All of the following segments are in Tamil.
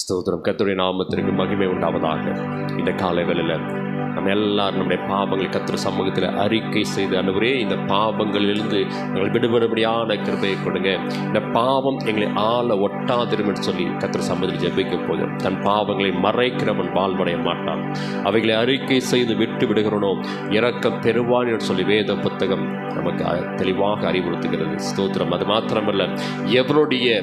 ஸ்தோத்திரம். கத்துடைய நாமத்திற்கு மகிமை உண்டாவதாக. இந்த காலை வேளையில் நம்ம எல்லாரும் நம்முடைய பாவங்களை கத்துற சமூகத்தில் அறிக்கை செய்து அனுபவரே இந்த பாவங்களிலிருந்து எங்களை விடுபடுபடியான கிருபையை கொடுங்க. இந்த பாவம் எங்களை ஆள ஒட்டாதிரும்னு சொல்லி கத்திர சமூகத்தில் ஜெபிக்க போதும் தன் பாவங்களை மறைக்கிறவன் வாழ்வடைய மாட்டான். அவைகளை அறிக்கை செய்து விட்டு விடுகிறனோ இறக்கம் பெறுவான் என்று சொல்லி வேத புத்தகம் நமக்கு தெளிவாக அறிவுறுத்துகிறது. ஸ்தோத்திரம். அது மாத்திரமல்ல எவருடைய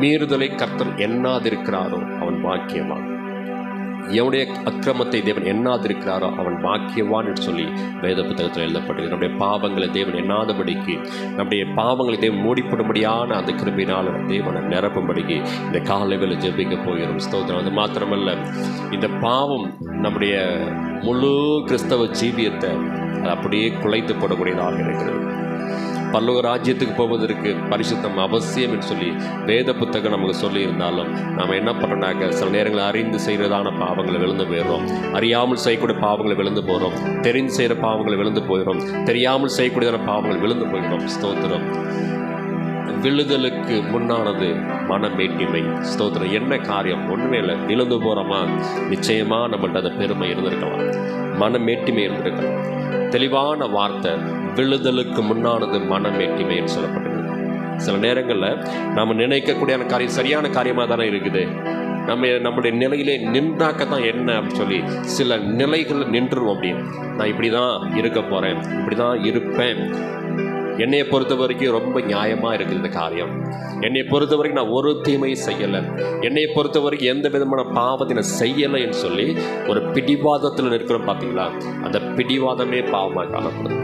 மீறுதலை கர்த்தர் எண்ணாதிருக்கிறாரோ அவன் பாக்கியவான். எவனுடைய அக்கிரமத்தை தேவன் எண்ணாதிருக்கிறாரோ அவன் பாக்கியவான் என்று சொல்லி வேத புத்தகத்தில் எழுதப்பட்டது நம்முடைய பாவங்களை தேவன் எண்ணாதபடிக்கு நம்முடைய பாவங்களை தேவன் மூடிப்படும்படியான அந்த கிருபினால் தேவனை நிரப்பும்படிக்கு இந்த காலைவில் ஜெபிக்க போகிறோம். ஸ்தோத்திரம். அது மாத்திரமல்ல இந்த பாவம் நம்முடைய முழு கிறிஸ்தவ ஜீவியத்தை அப்படியே குலைத்து போடக்கூடியதாக இருக்கிறது. பல்லவ ராஜ்யத்துக்கு போவதற்கு பரிசுத்தம் அவசியம் என்று சொல்லி வேத புத்தகம் நமக்கு சொல்லியிருந்தாலும் நாம் என்ன பண்ணுறோம்னாக்க சில நேரங்களில் அறிந்து செய்கிறதான பாவங்களை விழுந்து போயிடுறோம். அறியாமல் செய்யக்கூடிய பாவங்களை விழுந்து போகிறோம் தெரிந்து செய்கிற பாவங்களை விழுந்து போயிடும் தெரியாமல் செய்யக்கூடியதான பாவங்கள் விழுந்து போயிடும் ஸ்தோத்திரம். விழுதலுக்கு முன்னானது மனமேட்டிமை. ஸ்தோத்திரம். என்ன காரியம்? ஒன்றுமே இல்லை. விழுந்து போகிறோமா நிச்சயமாக நம்மள்கிட்ட அந்த பெருமை இருந்திருக்கலாம். மனமேட்டிமை இருந்திருக்கலாம். தெளிவான வார்த்தை. விழுதலுக்கு முன்னானது மனமேட்டிமை என்று சில நேரங்களில் நாம் நினைக்கக்கூடிய காரியம் சரியான காரியமாக தானே இருக்குது. நம்ம நம்முடைய நிலையிலே நின்றாக்க தான் என்ன அப்படின்னு சொல்லி சில நிலைகளில் நின்றுருவோம் அப்படின்னு. நான் இப்படி தான் இருக்க போகிறேன் இப்படி தான் இருப்பேன். என்னையை பொறுத்த வரைக்கும் ரொம்ப நியாயமாக இருக்குது இந்த காரியம். என்னை பொறுத்த வரைக்கும் நான் ஒரு தீமையும் செய்யலை. என்னை பொறுத்த வரைக்கும் எந்த விதமான பாவத்தை நான் செய்யலைன்னு சொல்லி ஒரு பிடிவாதத்தில் இருக்கிறோம் பார்த்தீங்களா அந்த பிடிவாதமே பாவமாக காணப்படுது.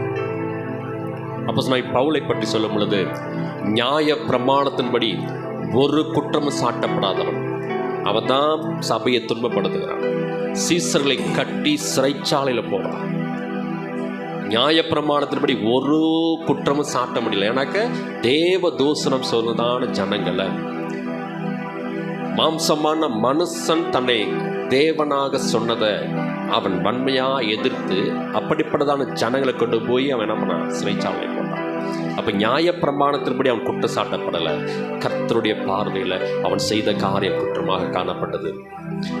அப்போ நான் பவுலை பற்றி சொல்லும் பொழுது நியாய பிரமாணத்தின்படி ஒரு குற்றமும் சாட்டப்படாதவன். அவன் தான் சபையை துன்பப்படுத்துகிறான். சீசர்களை கட்டி சிறைச்சாலையில் போகிறான் நியாயப்பிரமாணத்தின்படி ஒரு குற்றமும் சாட்ட முடியல. எனக்கு தேவ தூசணம் சொல்லுதான ஜனங்களை மாம்சமான மனுஷன் தன்னை தேவனாக சொன்னதை அவன் வன்மையாக எதிர்த்து அப்படிப்பட்டதான ஜனங்களை கொண்டு போய் அவன் என்ன பண்ணான்? சிறைச்சாலை போட்டான். நியாய நியாயப்பிரமாணத்தின்படி அவன் குற்றம் சாட்டப்படலை கர்த்தருடைய பார்வையில் அவன் செய்த காரியம் குற்றமாக காணப்பட்டது.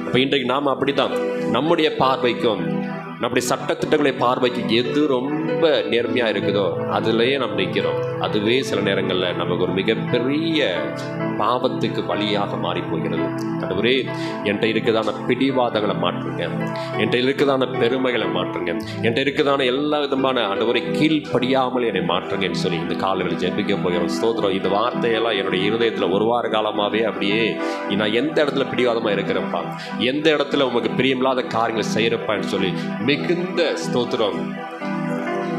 அப்போ இன்றைக்கு நாம் அப்படிதான் நம்முடைய பார்வைக்கும் நம்முடைய சட்டத்திட்டங்களை பார்வைக்கு எது ரொம்ப நேர்மையாக இருக்குதோ அதுலேயே நம்ம நிற்கிறோம். அதுவே சில நேரங்களில் நமக்கு ஒரு மிகப்பெரிய பாவத்துக்கு வழியாக மாறி போகிறது. கடவுரே என்கிட்ட இருக்குதான பிடிவாதங்களை மாற்றுங்க. என்கிட்ட இருக்குதான பெருமைகளை மாற்றுங்க. என்கிட்ட இருக்குதான எல்லா விதமான ஆண்டவரை கீழ்ப்படியாமல் என்னை மாற்றுங்கன்னு சொல்லி இந்த காலங்களில் ஜெபிக்க போகிறோம். ஸ்தோத்திரம். இந்த வார்த்தையெல்லாம் என்னுடைய இருதயத்தில் ஒரு வார காலமாகவே அப்படியே நான் எந்த இடத்துல பிடிவாதமாக இருக்கிறப்பா எந்த இடத்துல உமக்கு பிரியமில்லாத காரியங்களை செய்கிறப்பான்னு சொல்லி மிகுந்த ஸ்தோத்திரம்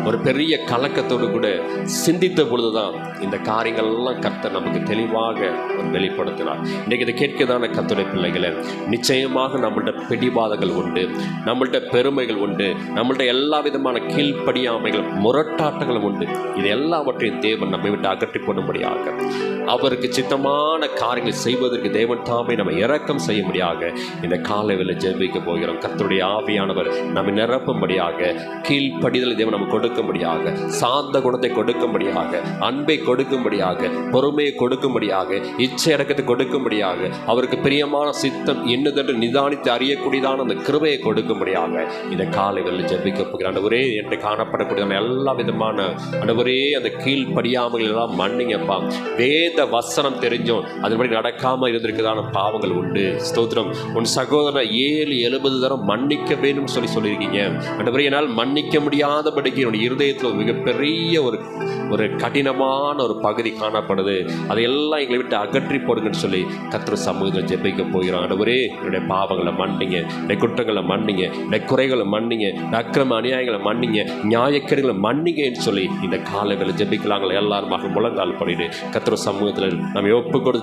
ஒரு பெரிய கலக்கத்தோடு கூட சிந்தித்த பொழுதுதான் இந்த காரியங்கள்லாம் கர்த்தர் நமக்கு தெளிவாக ஒரு வெளிப்படுத்தினார். இன்றைக்கு இதை கேட்கதான கத்துடைய பிள்ளைகளை நிச்சயமாக நம்மள்ட பிடிவாதங்கள் உண்டு நம்மள்ட பெருமைகள் உண்டு நம்மள்ட எல்லா விதமான கீழ்ப்படியாமைகள் முரட்டாட்டங்களும் உண்டு. இது எல்லாவற்றையும் தேவன் நம்மை விட்டு அகற்றி போடும்படியாக அவருக்கு சித்தமான காரியங்களை செய்வதற்கு தேவன் தாமே நம்ம இறக்கம் செய்ய முடியாக இந்த காலையில் ஜெபிக்க போகிறோம். கத்தருடைய ஆவியானவர் நம்மை நிரப்பும்படியாக கீழ்ப்படிதலை தேவன் நம்ம கொடுக்கும்படியாக சாந்த குணத்தை கொடுக்கும்படியாக அன்பை கொடுக்கும்படியாக பொறுமையை கொடுக்கும்படியாக இச்சை அடக்கத்தை கொடுக்கும்படியாக அவருக்கு பிரியமான சித்தம் என்னதென்று நிதானித்து அறியக்கூடியதான அந்த கிருபையை கொடுக்கும்படியாக இந்த காலைகளில் ஜபிக்க போகிறேன். ஆண்டவரே என்று காணப்படக்கூடிய எல்லா விதமான ஆண்டவரே அந்த கீழ்ப்படியாமல் எல்லாம் மன்னிங்கப்பா. வேத வசனம் தெரிஞ்சும் அதுபடி நடக்காம இருந்திருக்கிறதான பாவங்கள் உண்டு. ஸ்தோத்திரம். உன் சகோதரனை ஏழு எழுபது தரம் மன்னிக்க வேண்டும் சொல்லி சொல்லியிருக்கீங்க. ஆண்டவரே என்னால் மன்னிக்க முடியாதபடிக்கு என்னுடைய இருதயத்தில் ஒரு மிகப்பெரிய ஒரு ஒரு கடினமான ஒரு பகுதி காணப்படுது. அதையெல்லாம் எங்களை விட்டு அகற்றி போடுங்கன்னு சொல்லி கத்திர சமூகத்தில் ஜெபிக்க போகிறோம் ஆண்டவரே என்னுடைய பாவங்களை மன்னிங்க என்னுடைய குற்றங்களை மன்னிங்க என்னுடைய குறைகளை மன்னிங்க அக்கிரம அநியாயங்களை மன்னிங்க நியாயக்கேடுகளை மன்னிங்கன்னு சொல்லி இந்த காலை வேலை ஜெபிக்கலாங்களே எல்லாருமாக முழங்கால் பண்ணிட்டு கத்திர சமூகத்தில் நம்ம ஒப்பு கொடுத்து